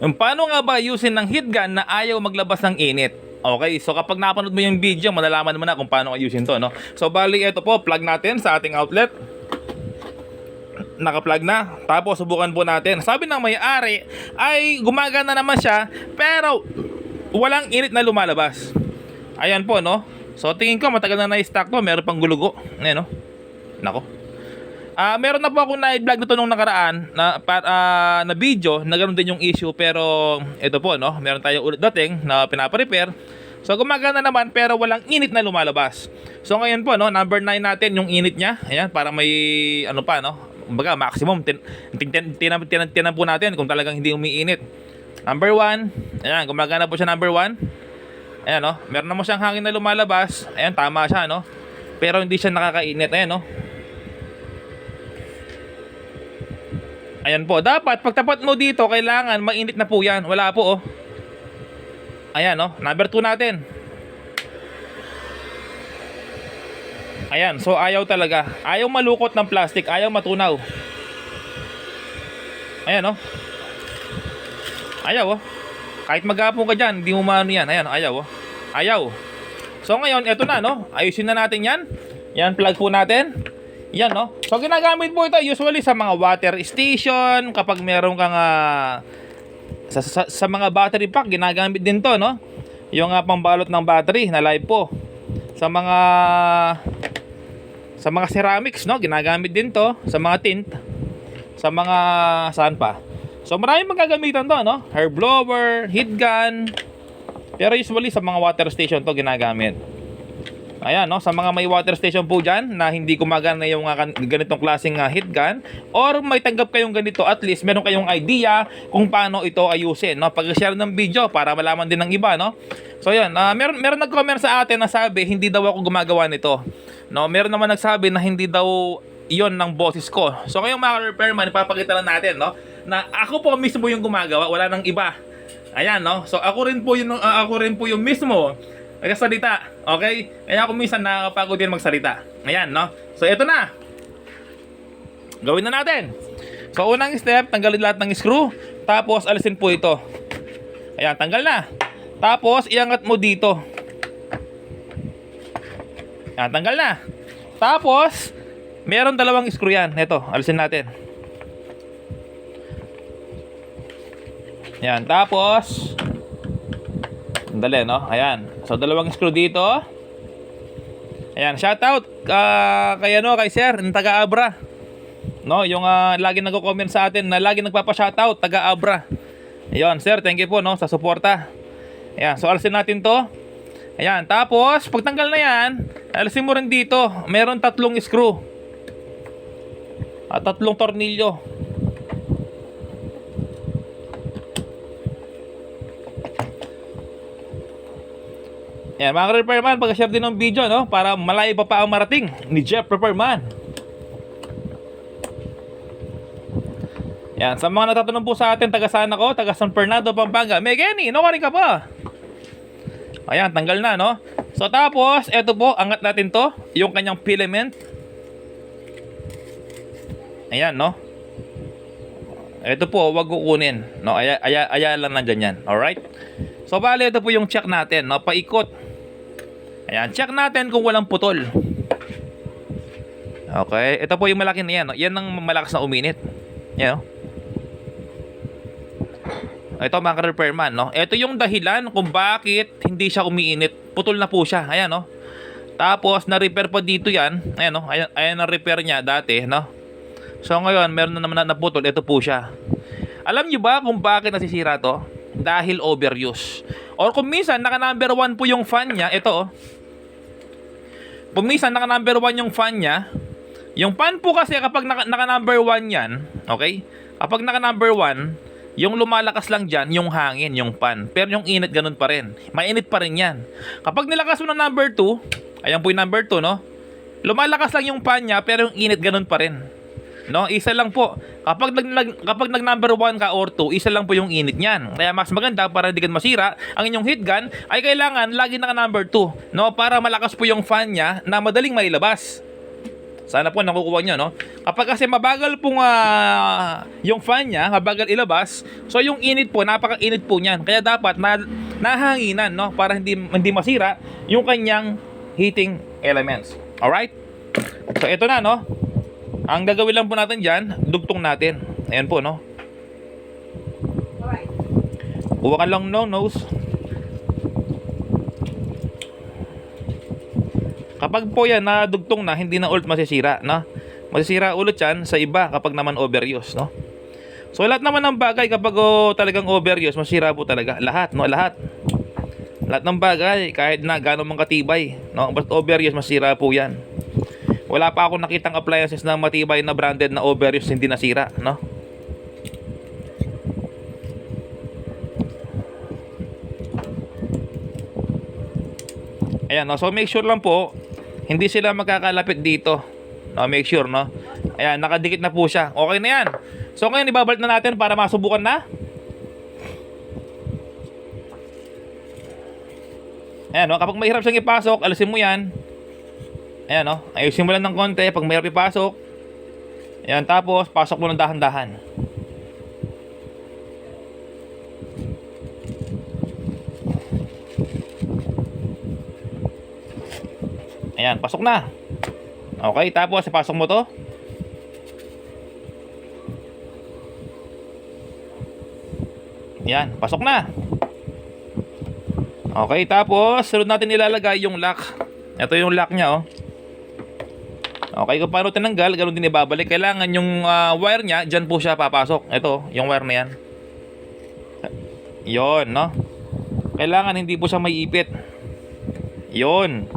Paano nga ba ayusin ng heat gun na ayaw maglabas ng init? Okay, so kapag napanood mo yung video, malalaman mo na kung paano ayusin to, no? So, bali, ito po, plug natin sa ating outlet. Naka-plug na. Tapos, subukan po natin. Sabi ng may-ari, ay gumagana naman siya, pero walang init na lumalabas. Ayan po, no? So, tingin ko, matagal na na-stock to. Meron pang gulugo. Ayan, no? Nako. Ah, meron na po akong na-vlog nito nung nakaraan na pa, ah, na video na ganoon din yung issue pero ito po no, meron tayo ulit dating na pinapa-repair. So gumagana naman pero walang init na lumalabas. So ngayon po no, number 9 natin yung init niya. Ayan, para may ano pa no. Kumbaga maximum tin, tin, tin, tinan, tinan, tinan po natin kung talagang hindi umiinit. Number 1, ayan, gumagana po siya number 1. Ayan no, meron naman siyang hangin na lumalabas. Ayan, tama siya no. Pero hindi siya nakakainit. Ayan no. Ayan po. Dapat, pagtapat mo dito, kailangan mainit na po yan. Wala po, oh. Ayan, oh. Number 2 natin. Ayan. So, ayaw talaga. Ayaw malukot ng plastic. Ayaw matunaw. Ayan, oh. Ayaw, oh. Kahit maghapon ka dyan, hindi mo maano yan. Ayan, ayaw, oh. Ayaw. So, ngayon, eto na, no? Ayusin na natin yan. Yan, plug po natin. Yan, no? So, ginagamit po ito usually sa mga water station, kapag meron kang ah, sa, sa, sa mga battery pack, ginagamit din to, no? Yung uh, pambalot ng battery na live po. Sa mga sa mga ceramics, no? Ginagamit din to. Sa mga tint. Sa mga saan pa. So, maraming magagamitan to, no? Hair blower, heat gun. Pero usually sa mga water station to ginagamit. Ayan, no? Sa mga may water station po dyan na hindi gumagana yung uh, ganitong klaseng uh, heat gun or may tanggap kayong ganito, at least meron kayong idea kung paano ito ayusin, no? Pag-share ng video para malaman din ng iba, no? So, yun. Uh, meron, meron nag-comment sa atin na sabi, hindi daw ako gumagawa nito. No? Meron naman nagsabi na hindi daw yon ng boses ko. So, kayong mga repairman, ipapakita lang natin, no? Na ako po mismo yung gumagawa, wala nang iba. Ayan, no? So, ako rin po yung, uh, ako rin po yung mismo nagsasalita. Okay? Kaya ako minsan nakakapagod din magsalita. Ayan, no? So, ito na. Gawin na natin. So, unang step, tanggalin lahat ng screw. Tapos, alisin po ito. Ayan, tanggal na. Tapos, iangat mo dito. Ayan, tanggal na. Tapos, meron dalawang screw yan. Ito, alisin natin. Ayan, tapos, Dali, no? Ayan. So, dalawang screw dito. Ayan, shoutout uh, kay ano, kay Sir, ng taga-Abra. No, yung uh, lagi nagko-comment sa atin na lagi nagpapa-shoutout, taga-Abra. Ayun, Sir, thank you po no sa suporta. Ayan, so alisin natin 'to. Ayan, tapos pagtanggal na 'yan, alisin mo rin dito. Meron tatlong screw. At tatlong tornilyo. Yan, mga repairman, pag-share din ng video, no? Para malayo pa pa ang marating ni Jeff Repairman. Yan, sa mga natatanong po sa atin, taga saan ako? Taga San Fernando, Pampanga. Megeni, no ka pa? Ayan, tanggal na, no? So, tapos, eto po, angat natin to. Yung kanyang filament. Ayan, no? Ito po, wag kukunin. No, aya, aya, aya lang nandyan yan. Alright? So, bali, ito po yung check natin, no? Paikot. Ayan, check natin kung walang putol. Okay, ito po yung malaki na yan. No? Yan ang malakas na uminit. Yan, no? Ito mga repairman, no? Ito yung dahilan kung bakit hindi siya umiinit. Putol na po siya. Ayan, no? Tapos, na-repair pa dito yan. Ayan, no? Ayan, ayan ang repair niya dati, no? So, ngayon, meron na naman na naputol. Ito po siya. Alam niyo ba kung bakit nasisira to? Dahil overuse. Or kung minsan, naka number 1 po yung fan niya. Ito, oh. Kung minsan, naka number 1 yung fan niya. Yung fan po kasi kapag naka, naka number 1 yan, okay? Kapag naka number 1, yung lumalakas lang dyan, yung hangin, yung fan. Pero yung init, ganun pa rin. Mainit pa rin yan. Kapag nilakas mo ng number 2, ayan po yung number 2, no? Lumalakas lang yung fan niya, pero yung init, ganun pa rin. No, isa lang po. Kapag nag, nag kapag nag number 1 ka or 2, isa lang po yung init niyan. Kaya mas maganda para hindi ka masira, ang inyong heat gun ay kailangan lagi naka number 2, no, para malakas po yung fan niya na madaling mailabas. Sana po nakukuha nyo, no? Kapag kasi mabagal pong ah, yung fan niya, mabagal ilabas, so yung init po, napaka-init po niyan. Kaya dapat na, nahanginan, no? Para hindi, hindi masira yung kanyang heating elements. Alright? So, ito na, no? Ang gagawin lang po natin dyan, dugtong natin. Ayan po, no? Kuha ka lang no nose. Kapag po yan nadugtong na, hindi na ulit masisira, no? Masisira ulit yan sa iba kapag naman overuse, no? So lahat naman ng bagay kapag oh, talagang overuse, masira po talaga. Lahat, no? Lahat. Lahat ng bagay, kahit na gano'ng mga katibay, no? Basta overuse, masira po yan. Wala pa ako nakitang appliances na matibay na branded na overuse hindi nasira, no? Ayan, no? So make sure lang po, hindi sila magkakalapit dito. No, make sure, no? Ayan, nakadikit na po siya. Okay na yan. So ngayon, ibabalik na natin para masubukan na. Ayan, no? Kapag mahirap siyang ipasok, alisin mo yan. Ayan, no? Ayusin mo lang ng konti pag mahirap ipasok. Ayan, tapos, pasok mo ng dahan-dahan. Ayan, pasok na. Okay, tapos ipasok mo to. Yan, pasok na. Okay, tapos sunod natin ilalagay yung lock. Ito yung lock niya, oh. Okay, kung paano tinanggal, ganun din ibabalik. Kailangan yung ah, wire niya, dyan po siya papasok. Ito, yung wire na yan. Yon, no? Kailangan hindi po siya may ipit. Yon.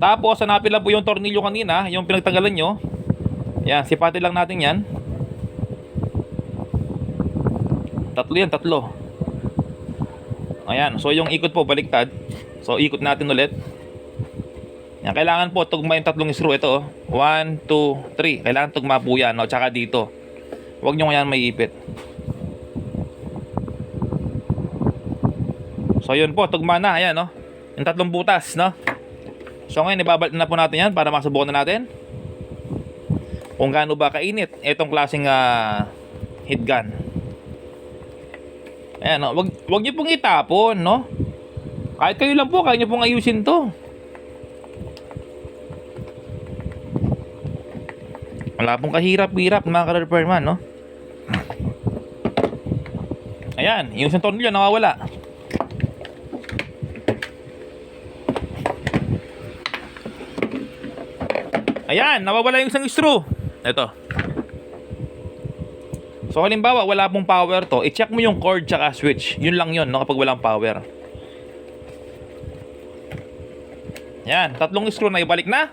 Tapos, hanapin lang po yung tornilyo kanina, yung pinagtanggalan nyo. Yan, sipatin lang natin yan. Tatlo yan, tatlo. Ayan, so yung ikot po baliktad. So, ikot natin ulit. Yan, kailangan po tugma yung tatlong screw. Ito, 1, 2, 3. Kailangan tugma po yan, no? Tsaka dito. Huwag nyo yan may ipit. So, yun po, tugma na. Ayan, no? Yung tatlong butas, no? So ngayon, ibabalik na po natin yan para masubukan na natin kung gaano ba kainit itong klaseng uh, heat gun. Ayan, no? wag, wag niyo pong itapon, no? Kahit kayo lang po, kaya niyo pong ayusin to. Wala pong kahirap-hirap mga ka-repairman, no? Ayan, yung isang tornilyo nawawala. Ayan, nawawala yung isang screw. Ito. So halimbawa, wala pong power to, i-check mo yung cord tsaka switch. Yun lang yun, no, kapag walang power. Yan, tatlong screw na ibalik na.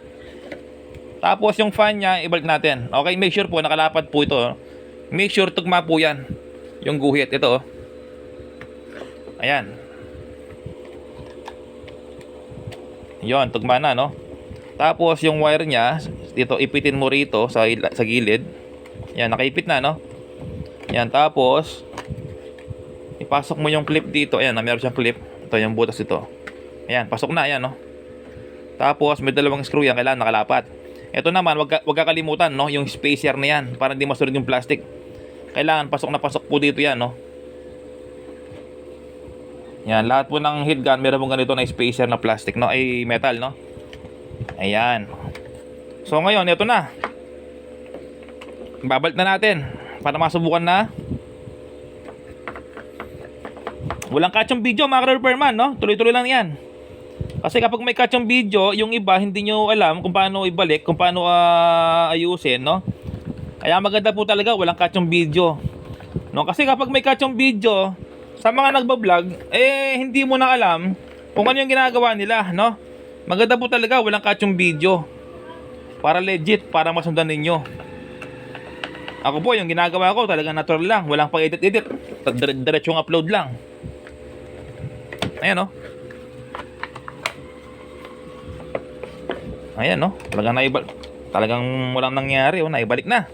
Tapos yung fan niya, ibalik natin. Okay, make sure po, nakalapat po ito. Make sure tugma po yan. Yung guhit, ito. oh. Ayan. Yon, tugma na, no? Tapos yung wire niya, dito ipitin mo rito sa sa gilid. Yan, nakaipit na, no? Yan, tapos ipasok mo yung clip dito. Ayan, meron siyang clip. Ito yung butas ito. Ayan, pasok na, ayan, no? Tapos may dalawang screw yan, kailangan nakalapat. Ito naman, wag, wag kakalimutan, no? Yung spacer na yan, para hindi masunod yung plastic. Kailangan pasok na pasok po dito yan, no? Yan, lahat po ng heat gun, meron pong ganito na spacer na plastic, no? Ay, metal, no? Ayan. So ngayon, ito na. Babalik na natin para masubukan na. Walang catch yung video mga ka-repairman, no? Tuloy-tuloy lang yan. Kasi kapag may catch yung video, yung iba hindi nyo alam kung paano ibalik, kung paano ah, ayusin, no? Kaya maganda po talaga, walang catch yung video. No? Kasi kapag may catch yung video, sa mga nagbablog, eh hindi mo na alam kung ano yung ginagawa nila, no? Maganda po talaga, walang catch yung video. Para legit, para masundan ninyo. Ako po, yung ginagawa ko talaga natural lang. Walang pag-edit-edit. Dire- Diretsong upload lang. Ayan, no? Ayan, no? Talagang naibal... Talagang walang nangyari, oh. Naibalik na.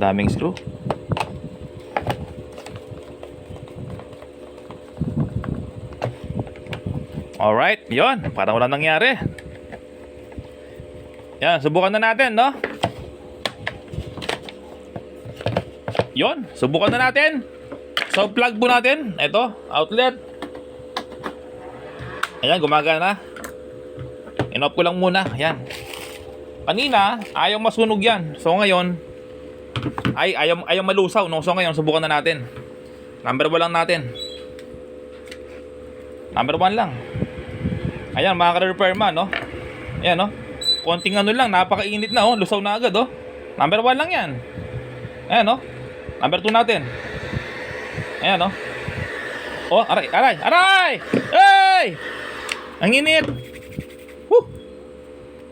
daming screw Alright, yon Parang wala nangyari. Yan, subukan na natin, no? Yon, subukan na natin. So, plug po natin. Ito, outlet. Ayan, gumagana. In-off ko lang muna. Ayan. Kanina, ayaw masunog yan. So, ngayon, ay, ayaw, ayaw malusaw. No? So, ngayon, subukan na natin. Number 1 lang natin. Number 1 lang. Ayan, mga ka-repairman, no? Ayan, no? Konting ano lang, napakainit na, oh. Lusaw na agad, oh. Number 1 lang yan. Ayan, no? Number 2 natin. Ayan, no? Oh, aray, aray, aray! Hey! Ang init!